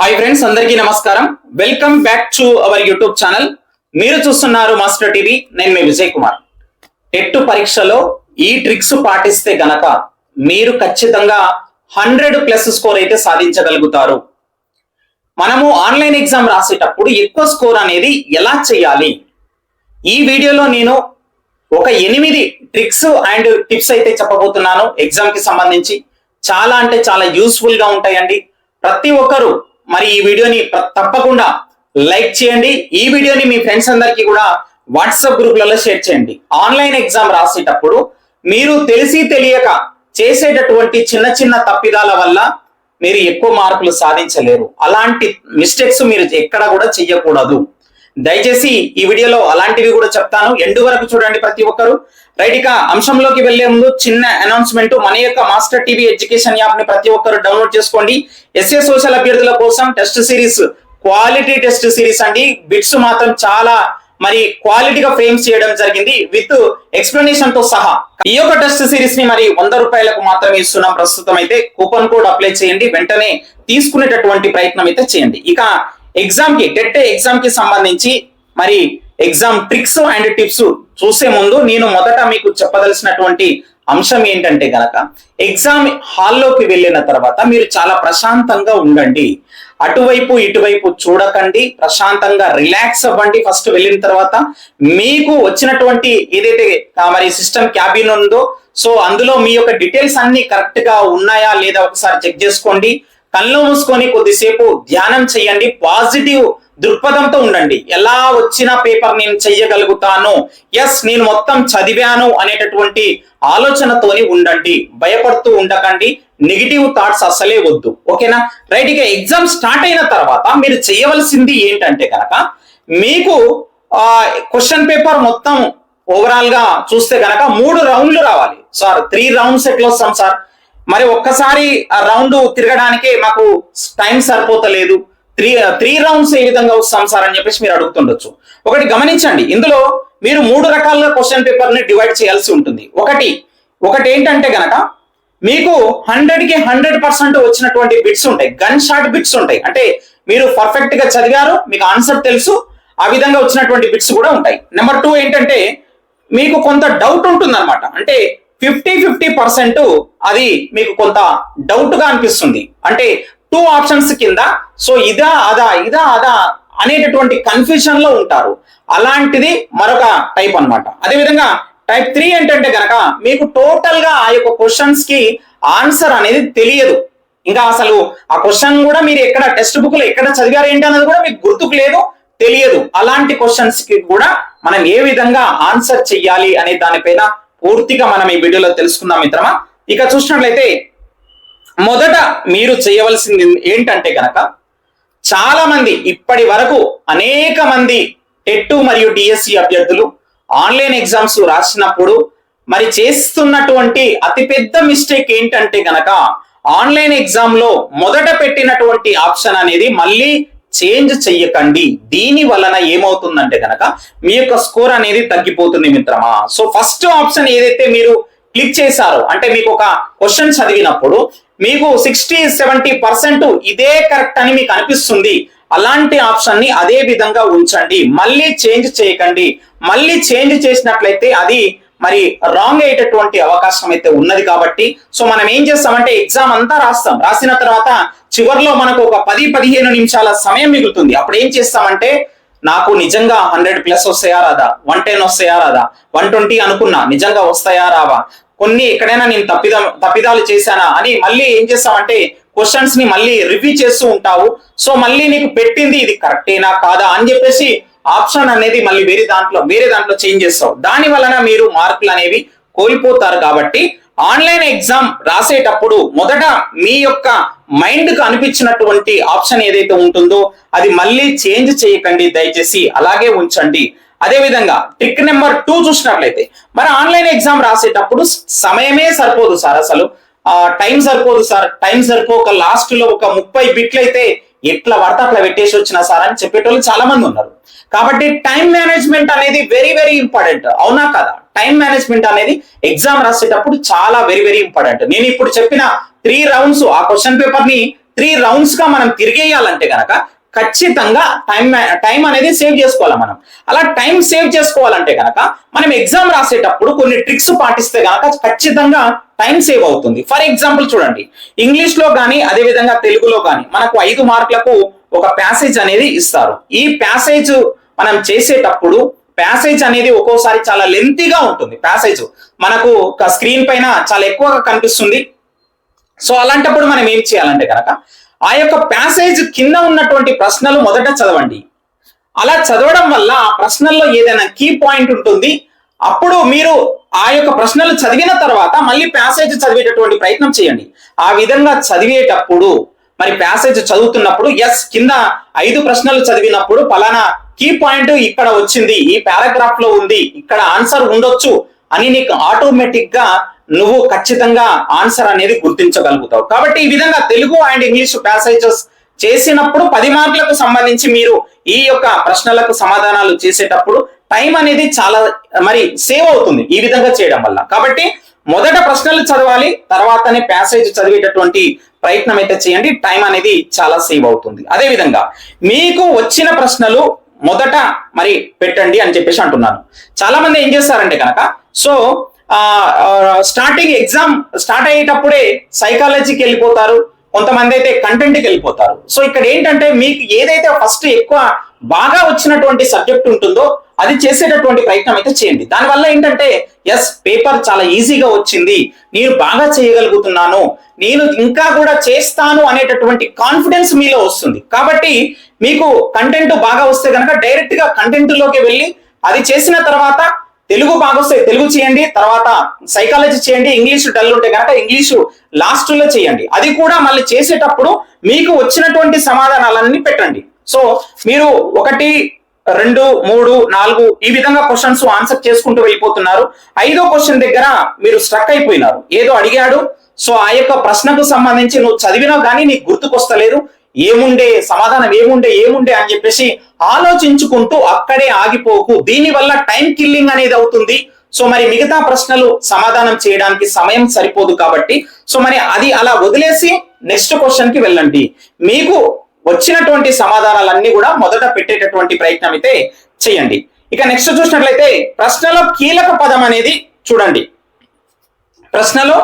Hi friends అందరికీ నమస్కారం. Welcome back to our YouTube channel. మీరు చూస్తున్నారు మాస్టర్ టీవీ నేను మీ విజయ్ కుమార్. టెట్ పరీక్షలో ఈ ట్రిక్స్ పాటిస్తే గనక మీరు ఖచ్చితంగా హండ్రెడ్ ప్లస్ స్కోర్ అయితే సాధించగలుగుతారు. మనము ఆన్లైన్ ఎగ్జామ్ రాసేటప్పుడు ఎక్కువ స్కోర్ అనేది ఎలా చేయాలి? ఈ వీడియోలో నేను ఒక ఎనిమిది ట్రిక్స్ అండ్ టిప్స్ అయితే చెప్పబోతున్నాను. ఎగ్జామ్కి సంబంధించి చాలా అంటే చాలా యూస్ఫుల్గా ఉంటాయండి. ప్రతి ఒక్కరు మరి ఈ వీడియోని తప్పకుండా లైక్ చేయండి. ఈ వీడియోని మీ ఫ్రెండ్స్ అందరికీ కూడా వాట్సాప్ గ్రూప్లలో షేర్ చేయండి. ఆన్లైన్ ఎగ్జామ్ రాసేటప్పుడు మీరు తెలిసి తెలియక చేసేటటువంటి చిన్న చిన్న తప్పిదాల వల్ల మీరు ఎక్కువ మార్కులు సాధించలేరు. అలాంటి మిస్టేక్స్ మీరు ఎక్కడ కూడా చెయ్యకూడదు. దయచేసి ఈ వీడియోలో అలాంటివి కూడా చెప్తాను. ఎండు వరకు చూడండి ప్రతి ఒక్కరు. రైట్ ఇక అంశంలోకి వెళ్ళే ముందు చిన్న అనౌన్స్మెంట్. మన యొక్క మాస్టర్ టీవీ ఎడ్యుకేషన్ యాప్ని ప్రతి ఒక్కరు డౌన్లోడ్ చేసుకోండి. ఎస్ఏ సోషల్ అభ్యర్థుల కోసం test series quality test series అండి. బిట్స్ మాత్రం చాలా మరి క్వాలిటీగా ఫ్రేమ్స్ చేయడం జరిగింది. విత్ ఎక్స్ప్లెనేషన్తో సహా. ఈ యొక్క టెస్ట్ సిరీస్ని మరి వంద రూపాయలకు మాత్రమే ఇస్తున్నాం. ప్రస్తుతం అయితే కూపన్ కోడ్ అప్లై చేయండి. వెంటనే తీసుకునేటటువంటి ప్రయత్నం అయితే చేయండి. ఇక ఎగ్జామ్కి టెట్ ఎగ్జామ్కి సంబంధించి మరి ఎగ్జామ్ ట్రిక్స్ అండ్ టిప్స్ చూసే ముందు నేను మొదట మీకు చెప్పదలసినటువంటి అంశం ఏంటంటే గనక ఎగ్జామ్ హాల్లోకి వెళ్ళిన తర్వాత మీరు చాలా ప్రశాంతంగా ఉండండి. అటువైపు ఇటువైపు చూడకండి. ప్రశాంతంగా రిలాక్స్ అవ్వండి ఫస్ట్ వెళ్ళిన తర్వాత. మీకు వచ్చినటువంటి ఏదైతే మరి సిస్టమ్ క్యాబిన్ ఉందో సో అందులో మీ యొక్క డీటెయిల్స్ అన్ని కరెక్ట్గా ఉన్నాయా లేదా ఒకసారి చెక్ చేసుకోండి. కళ్ళు మూసుకొని కొద్దిసేపు ధ్యానం చేయండి. పాజిటివ్ దృక్పథంతో ఉండండి. ఎలా వచ్చిన పేపర్ నేను చెయ్యగలుగుతాను? ఎస్ నేను మొత్తం చదివాను అనేటటువంటి ఆలోచనతోని ఉండండి. భయపడుతూ ఉండకండి. నెగిటివ్ థాట్స్ అసలే వద్దు. ఓకేనా? రైట్ ఇక ఎగ్జామ్ స్టార్ట్ అయిన తర్వాత మీరు చేయవలసింది ఏంటంటే కనుక మీకు క్వశ్చన్ పేపర్ మొత్తం ఓవరాల్గా చూస్తే గనక మూడు రౌండ్లు రావాలి. సార్ త్రీ రౌండ్స్ ఎట్లా వస్తాం సార్ మరి ఒక్కసారి ఆ రౌండ్ తిరగడానికే మాకు టైం సరిపోతలేదు. త్రీ త్రీ రౌండ్స్ ఏ విధంగా వస్తాం సార్ అని చెప్పేసి మీరు అడుగుతుండొచ్చు. ఒకటి గమనించండి ఇందులో మీరు మూడు రకాలుగా క్వశ్చన్ పేపర్ని డివైడ్ చేయాల్సి ఉంటుంది. ఒకటి ఒకటి ఏంటంటే గనక మీకు హండ్రెడ్కి హండ్రెడ్ పర్సెంట్ వచ్చినటువంటి బిట్స్ ఉంటాయి. గన్ షాట్ బిట్స్ ఉంటాయి. అంటే మీరు పర్ఫెక్ట్గా చదివారు మీకు ఆన్సర్ తెలుసు ఆ విధంగా వచ్చినటువంటి బిట్స్ కూడా ఉంటాయి. నెంబర్ టూ ఏంటంటే మీకు కొంత డౌట్ ఉంటుంది అనమాట అంటే ఫిఫ్టీ ఫిఫ్టీ పర్సెంట్ అది మీకు కొంత డౌట్గా అనిపిస్తుంది. అంటే టూ ఆప్షన్స్ కింద సో ఇదా అదా ఇదా అదా అనేటటువంటి కన్ఫ్యూజన్లో ఉంటారు. అలాంటిది మరొక టైప్ అన్నమాట. అదే విధంగా టైప్ త్రీ ఏంటంటే గనక మీకు టోటల్గా ఆ యొక్క క్వశ్చన్స్కి ఆన్సర్ అనేది తెలియదు. ఇంకా అసలు ఆ క్వశ్చన్ కూడా మీరు ఎక్కడ టెక్స్ట్ బుక్లో ఎక్కడ చదివారు ఏంటి అనేది కూడా మీకు గుర్తుకు లేదు తెలియదు. అలాంటి క్వశ్చన్స్కి కూడా మనం ఏ విధంగా ఆన్సర్ చెయ్యాలి అనే దానిపైన పూర్తిగా మనం ఈ వీడియోలో తెలుసుకుందాం మిత్రమా? ఇక చూసినట్లయితే మొదట మీరు చేయవలసింది ఏంటంటే కనుక చాలా మంది ఇప్పటి వరకు అనేక మంది టెట్ మరియు డిఎస్సి అభ్యర్థులు ఆన్లైన్ ఎగ్జామ్స్ రాసినప్పుడు మరి చేస్తున్నటువంటి అతిపెద్ద మిస్టేక్ ఏంటంటే గనక ఆన్లైన్ ఎగ్జామ్లో మొదట పెట్టినటువంటి ఆప్షన్ అనేది మళ్ళీ చేంజ్ చెయ్యకండి. దీని వలన ఏమవుతుందంటే గనక మీ యొక్క స్కోర్ అనేది తగ్గిపోతుంది మిత్రమా? సో ఫస్ట్ ఆప్షన్ ఏదైతే మీరు క్లిక్ చేశారో అంటే మీకు ఒక క్వశ్చన్ చదివినప్పుడు మీకు సిక్స్టీ సెవెంటీ పర్సెంట్ ఇదే కరెక్ట్ అని మీకు అనిపిస్తుంది. అలాంటి ఆప్షన్ని అదే విధంగా ఉంచండి. మళ్ళీ చేంజ్ చేయకండి. మళ్ళీ చేంజ్ చేసినట్లయితే అది మరి రాంగ్ అయ్యేటటువంటి అవకాశం అయితే ఉన్నది కాబట్టి సో మనం ఏం చేస్తామంటే ఎగ్జామ్ అంతా రాస్తాం. రాసిన తర్వాత చివర్లో మనకు ఒక పది పదిహేను నిమిషాల సమయం మిగులుతుంది. అప్పుడు ఏం చేస్తామంటే నాకు నిజంగా హండ్రెడ్ ప్లస్ వస్తాయా రాదా? వన్ టెన్ వస్తాయా రాదా? వన్ ట్వంటీ అనుకున్నా నిజంగా వస్తాయా రావా? కొన్ని ఎక్కడైనా నేను తప్పిద తప్పిదాలు చేశానా అని మళ్ళీ ఏం చేస్తామంటే క్వశ్చన్స్ని మళ్ళీ రివ్యూ చేస్తూ ఉంటావు. సో మళ్ళీ నీకు పెట్టింది ఇది కరెక్టేనా కాదా అని చెప్పేసి ఆప్షన్ అనేది మళ్ళీ వేరే దాంట్లో వేరే దాంట్లో చేంజ్ చేస్తావు. దాని వలన మీరు మార్కులు అనేవి కోల్పోతారు కాబట్టి ఆన్లైన్ ఎగ్జామ్ రాసేటప్పుడు మొదట మీ యొక్క మైండ్కు అనిపించినటువంటి ఆప్షన్ ఏదైతే ఉంటుందో అది మళ్ళీ చేంజ్ చేయకండి దయచేసి అలాగే ఉంచండి. అదే విధంగా ట్రిక్ నెంబర్ టూ చూసినట్లయితే మరి ఆన్లైన్ ఎగ్జామ్ రాసేటప్పుడు సమయమే సరిపోదు సార్ అసలు. ఆ టైం సరిపోదు సార్. టైం సరిపోక లాస్ట్లో ఒక ముప్పై బిట్లు అయితే ఎట్లా పడితే అట్లా పెట్టేసి వచ్చిన సార్ అని చెప్పేటోళ్ళు చాలా మంది ఉన్నారు. కాబట్టి టైం మేనేజ్మెంట్ అనేది వెరీ వెరీ ఇంపార్టెంట్ అవునా కదా? టైం మేనేజ్మెంట్ అనేది ఎగ్జామ్ రాసేటప్పుడు చాలా వెరీ వెరీ ఇంపార్టెంట్ నేను ఇప్పుడు చెప్పిన త్రీ రౌండ్స్ ఆ క్వశ్చన్ పేపర్ని త్రీ రౌండ్స్గా మనం తిరిగేయాలంటే కనుక ఖచ్చితంగా టైం టైం అనేది సేవ్ చేసుకోవాలి మనం. అలా టైం సేవ్ చేసుకోవాలంటే కనుక మనం ఎగ్జామ్ రాసేటప్పుడు కొన్ని ట్రిక్స్ పాటిస్తే కనుక ఖచ్చితంగా టైం సేవ్ అవుతుంది. ఫర్ ఎగ్జాంపుల్ చూడండి ఇంగ్లీష్లో కానీ అదే విధంగా తెలుగులో కానీ మనకు ఐదు మార్కులకు ఒక ప్యాసేజ్ అనేది ఇస్తారు. ఈ ప్యాసేజ్ మనం చేసేటప్పుడు ప్యాసేజ్ అనేది ఒక్కోసారి చాలా లెంతీగా ఉంటుంది. ప్యాసేజ్ మనకు స్క్రీన్ పైన చాలా ఎక్కువగా కనిపిస్తుంది. సో అలాంటప్పుడు మనం ఏం చేయాలంటే కనుక ఆ యొక్క ప్యాసేజ్ కింద ఉన్నటువంటి ప్రశ్నలు మొదట చదవండి. అలా చదవడం వల్ల ఆ ప్రశ్నల్లో ఏదైనా కీ పాయింట్ ఉంటుంది. అప్పుడు మీరు ఆ యొక్క ప్రశ్నలు చదివిన తర్వాత మళ్ళీ ప్యాసేజ్ చదివేటటువంటి ప్రయత్నం చేయండి. ఆ విధంగా చదివేటప్పుడు మరి ప్యాసేజ్ చదువుతున్నప్పుడు ఎస్ కింద ఐదు ప్రశ్నలు చదివినప్పుడు పలానా కీ పాయింట్ ఇక్కడ వచ్చింది ఈ పారాగ్రాఫ్లో ఉంది ఇక్కడ ఆన్సర్ ఉండొచ్చు అని నీకు ఆటోమేటిక్గా నువ్వు ఖచ్చితంగా ఆన్సర్ అనేది గుర్తించగలుగుతావు. కాబట్టి ఈ విధంగా తెలుగు అండ్ ఇంగ్లీష్ ప్యాసేజెస్ చేసినప్పుడు పది మార్కులకు సంబంధించి మీరు ఈ యొక్క ప్రశ్నలకు సమాధానాలు చేసేటప్పుడు టైం అనేది చాలా మరి సేవ్ అవుతుంది ఈ విధంగా చేయడం వల్ల. కాబట్టి మొదట ప్రశ్నలు చదవాలి తర్వాతనే ప్యాసేజ్ చదివేటటువంటి ప్రయత్నం అయితే చేయండి టైం అనేది చాలా సేవ్ అవుతుంది. అదే విధంగా మీకు వచ్చిన ప్రశ్నలు మొదట మరి పెట్టండి అని చెప్పేసి అంటున్నాను. చాలా మంది ఏం చేస్తారంటే కనుక సో స్టార్టింగ్ ఎగ్జామ్ స్టార్ట్ అయ్యేటప్పుడే సైకాలజీకి వెళ్ళిపోతారు. కొంతమంది అయితే కంటెంట్కి వెళ్ళిపోతారు. సో ఇక్కడ ఏంటంటే మీకు ఏదైతే ఫస్ట్ ఎక్కువ బాగా వచ్చినటువంటి సబ్జెక్ట్ ఉంటుందో అది చేసేటటువంటి ప్రయత్నం అయితే చేయండి. దానివల్ల ఏంటంటే ఎస్ పేపర్ చాలా ఈజీగా వచ్చింది. నేను బాగా చేయగలుగుతున్నాను. నేను ఇంకా కూడా చేస్తాను అనేటటువంటి కాన్ఫిడెన్స్ మీలో వస్తుంది. కాబట్టి మీకు కంటెంట్ బాగా వస్తే కనుక డైరెక్ట్గా కంటెంట్లోకి వెళ్ళి అది చేసిన తర్వాత తెలుగు బాగా వస్తే తెలుగు చేయండి తర్వాత సైకాలజీ చేయండి ఇంగ్లీష్ డల్ ఉంటే కనుక ఇంగ్లీషు లాస్ట్లో చేయండి. అది కూడా మళ్ళీ చేసేటప్పుడు మీకు వచ్చినటువంటి సమాధానాలన్నీ పెట్టండి. సో మీరు ఒకటి రెండు మూడు నాలుగు ఈ విధంగా క్వశ్చన్స్ ఆన్సర్ చేసుకుంటూ వెళ్ళిపోతున్నారు. ఐదో క్వశ్చన్ దగ్గర మీరు స్ట్రక్ అయిపోయినారు. ఏదో అడిగాడు. సో ఆ యొక్క ప్రశ్నకు సంబంధించి నువ్వు చదివినా కానీ నీకు గుర్తుకొస్తలేదు. ఏముండే సమాధానం ఏముండే ఏముండే అని చెప్పేసి ఆలోచించుకుంటూ అక్కడే ఆగిపోకు. దీనివల్ల టైం కిల్లింగ్ అనేది అవుతుంది. సో మరి మిగతా ప్రశ్నలు సమాధానం చేయడానికి సమయం సరిపోదు కాబట్టి సో మరి అది అలా వదిలేసి నెక్స్ట్ క్వశ్చన్కి వెళ్ళండి. మీకు వచ్చినటువంటి సమాధానాలన్నీ కూడా మొదట పెట్టేటటువంటి ప్రయత్నం అయితే చేయండి. ఇక నెక్స్ట్ చూసినట్లయితే ప్రశ్నలో కీలక పదం అనేది చూడండి. ప్రశ్నలో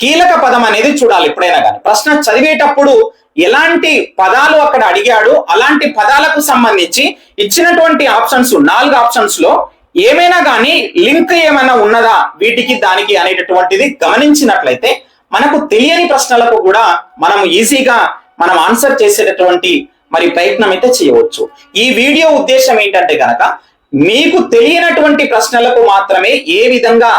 కీలక పదం అనేది చూడాలి ఎప్పుడైనా కానీ. ప్రశ్న చదివేటప్పుడు ఎలాంటి పదాలు అక్కడ అడిగాడు అలాంటి పదాలకు సంబంధించి ఇచ్చినటువంటి ఆప్షన్స్ నాలుగు ఆప్షన్స్లో ఏమైనా కానీ లింక్ ఏమైనా ఉన్నదా వీటికి దానికి అనేటటువంటిది గమనించినట్లయితే మనకు తెలియని ప్రశ్నలకు కూడా మనం ఈజీగా మనం ఆన్సర్ చేసేటటువంటి మరి ప్రయత్నం అయితే చేయవచ్చు. ఈ వీడియో ఉద్దేశం ఏంటంటే కనుక మీకు తెలియనటువంటి ప్రశ్నలకు మాత్రమే ఏ విధంగా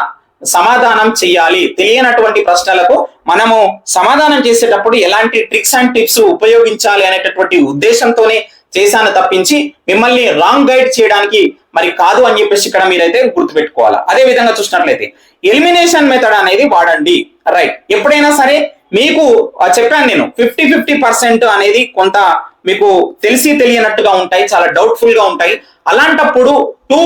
సమాధానం చేయాలి తెలియనటువంటి ప్రశ్నలకు మనము సమాధానం చేసేటప్పుడు ఎలాంటి ట్రిక్స్ అండ్ టిప్స్ ఉపయోగించాలి అనేటటువంటి ఉద్దేశంతోనే చేశాను తప్పించి మిమ్మల్ని రాంగ్ గైడ్ చేయడానికి మరి కాదు అని చెప్పేసి ఇక్కడ మీరైతే గుర్తుపెట్టుకోవాలి. అదే విధంగా చూసినట్లయితే ఎలిమినేషన్ మెథడ్ అనేది వాడండి. రైట్ ఎప్పుడైనా సరే మీకు చెప్పాను నేను ఫిఫ్టీ ఫిఫ్టీ పర్సెంట్ అనేది కొంత మీకు తెలిసి తెలియనట్టుగా ఉంటాయి చాలా డౌట్ఫుల్గా ఉంటాయి. అలాంటప్పుడు టూ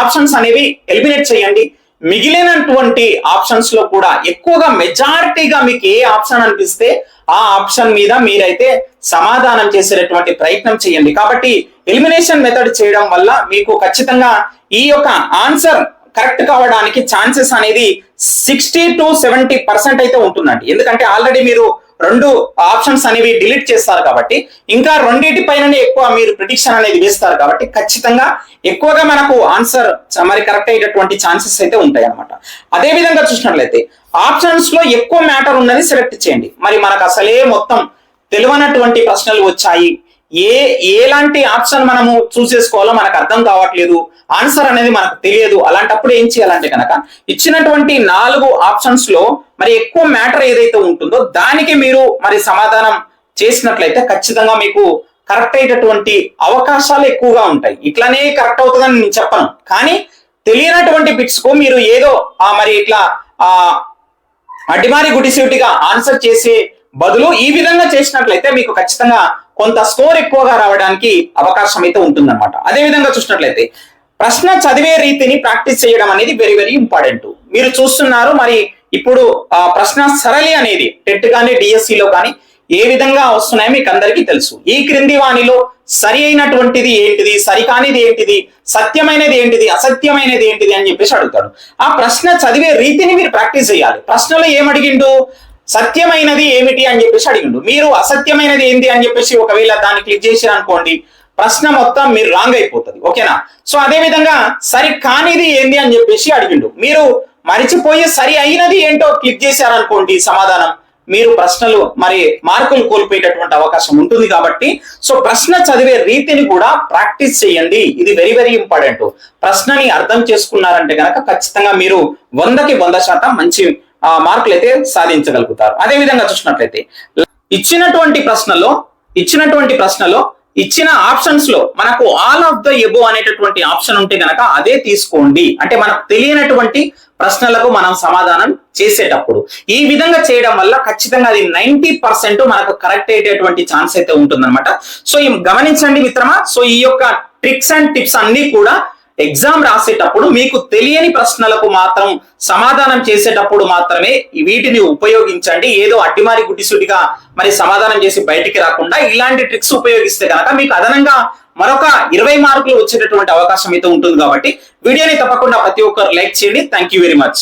ఆప్షన్స్ అనేవి ఎలిమినేట్ చేయండి. మిగిలినటువంటి ఆప్షన్స్లో కూడా ఎక్కువగా మెజారిటీగా మీకు ఏ ఆప్షన్ అనిపిస్తే ఆ ఆప్షన్ మీద మీరైతే సమాధానం చేసేటటువంటి ప్రయత్నం చేయండి. కాబట్టి ఎలిమినేషన్ మెథడ్ చేయడం వల్ల మీకు ఖచ్చితంగా ఈ యొక్క ఆన్సర్ కరెక్ట్ కావడానికి ఛాన్సెస్ అనేది సిక్స్టీ టు సెవెంటీ పర్సెంట్ అయితే ఉంటుందండి. ఎందుకంటే ఆల్రెడీ మీరు రెండు ఆప్షన్స్ అనేవి డిలీట్ చేస్తారు కాబట్టి ఇంకా రెండింటి పైననే ఎక్కువ మీరు ప్రిడిక్షన్ అనేది వేస్తారు కాబట్టి ఖచ్చితంగా ఎక్కువగా మనకు ఆన్సర్ మరి కరెక్ట్ అయ్యేటటువంటి ఛాన్సెస్ అయితే ఉంటాయి అనమాట అదే విధంగా చూసినట్లయితే ఆప్షన్స్లో ఎక్కువ మ్యాటర్ ఉన్నది సెలెక్ట్ చేయండి. మరి మనకు అసలే మొత్తం తెలివనటువంటి ప్రశ్నలు వచ్చాయి. ఏ ఎలాంటి ఆప్షన్ మనము చూస్ చేసుకోవాలో మనకు అర్థం కావట్లేదు. ఆన్సర్ అనేది మనకు తెలియదు. అలాంటప్పుడు ఏం చేయాలంటే కనుక ఇచ్చినటువంటి నాలుగు ఆప్షన్స్లో మరి ఎక్కువ మ్యాటర్ ఏదైతే ఉంటుందో దానికి మీరు మరి సమాధానం చేసినట్లయితే ఖచ్చితంగా మీకు కరెక్ట్ అయ్యేటటువంటి అవకాశాలు ఎక్కువగా ఉంటాయి. ఇట్లానే కరెక్ట్ అవుతుందని నేను చెప్పను. కానీ తెలియనటువంటి బిట్స్కు మీరు ఏదో ఆ మరి ఇట్లా ఆ అడ్డిమారి గుడిసూటిగా ఆన్సర్ చేసే బదులు ఈ విధంగా చేసినట్లయితే మీకు ఖచ్చితంగా కొంత స్కోర్ ఎక్కువగా రావడానికి అవకాశం అయితే ఉంటుందన్నమాట. అదే విధంగా చూసినట్లయితే ప్రశ్న చదివే రీతిని ప్రాక్టీస్ చేయడం అనేది వెరీ వెరీ ఇంపార్టెంట్ మీరు చూస్తున్నారు మరి ఇప్పుడు ఆ ప్రశ్న సరళి అనేది టెట్ కానీ డిఎస్సిలో కానీ ఏ విధంగా వస్తున్నాయో మీకు అందరికీ తెలుసు. ఈ క్రింది వాణిలో సరి అయినటువంటిది ఏంటిది సరికానిది ఏంటిది సత్యమైనది ఏంటిది అసత్యమైనది ఏంటిది అని చెప్పేసి అడుగుతాడు. ఆ ప్రశ్న చదివే రీతిని మీరు ప్రాక్టీస్ చేయాలి. ప్రశ్నలో ఏమడిగిండు? సత్యమైనది ఏమిటి అని చెప్పేసి అడిగిండు. మీరు అసత్యమైనది ఏంటి అని చెప్పేసి ఒకవేళ దాన్ని క్లిక్ చేసారు అనుకోండి ప్రశ్న మొత్తం మీరు రాంగ్ అయిపోతుంది. ఓకేనా సో అదే విధంగా సరి కానిది ఏంది అని చెప్పేసి అడిగిండు. మీరు మరిచిపోయి సరి అయినది ఏంటో క్లిక్ చేశారనుకోండి సమాధానం మీరు ప్రశ్నలు మరి మార్కులు కోల్పోయేటటువంటి అవకాశం ఉంటుంది కాబట్టి సో ప్రశ్న చదివే రీతిని కూడా ప్రాక్టీస్ చేయండి. ఇది వెరీ వెరీ ఇంపార్టెంట్ ప్రశ్నని అర్థం చేసుకున్నారంటే కనుక ఖచ్చితంగా మీరు వందకి వంద శాతం మంచి మార్కులు అయితే సాధించగలుగుతారు. అదే విధంగా చూసినట్లయితే ఇచ్చినటువంటి ప్రశ్నలో ఇచ్చినటువంటి ప్రశ్నలో ఇచ్చిన ఆప్షన్స్లో మనకు ఆల్ ఆఫ్ ద ఎబో అనేటటువంటి ఆప్షన్ ఉంటే గనక అదే తీసుకోండి. అంటే మనకు తెలియనటువంటి ప్రశ్నలకు మనం సమాధానం చేసేటప్పుడు. ఈ విధంగా చేయడం వల్ల ఖచ్చితంగా అది నైన్టీ పర్సెంట్ మనకు కరెక్ట్ అయ్యేటటువంటి ఛాన్స్ అయితే ఉంటుందన్నమాట. సో ఈ గమనించండి మిత్రమా. సో ఈ యొక్క ట్రిక్స్ అండ్ టిప్స్ అన్ని కూడా ఎగ్జామ్ రాసేటప్పుడు మీకు తెలియని ప్రశ్నలకు మాత్రం సమాధానం చేసేటప్పుడు మాత్రమే వీటిని ఉపయోగించండి. ఏదో అడ్డిమారి గుడ్డిసుడిగా మరి సమాధానం చేసి బయటికి రాకుండా ఇలాంటి ట్రిక్స్ ఉపయోగిస్తే కనుక మీకు అదనంగా మరొక ఇరవై మార్కులు వచ్చేటటువంటి అవకాశం అయితే ఉంటుంది కాబట్టి వీడియోని తప్పకుండా ప్రతి ఒక్కరు లైక్ చేయండి. Thank you very much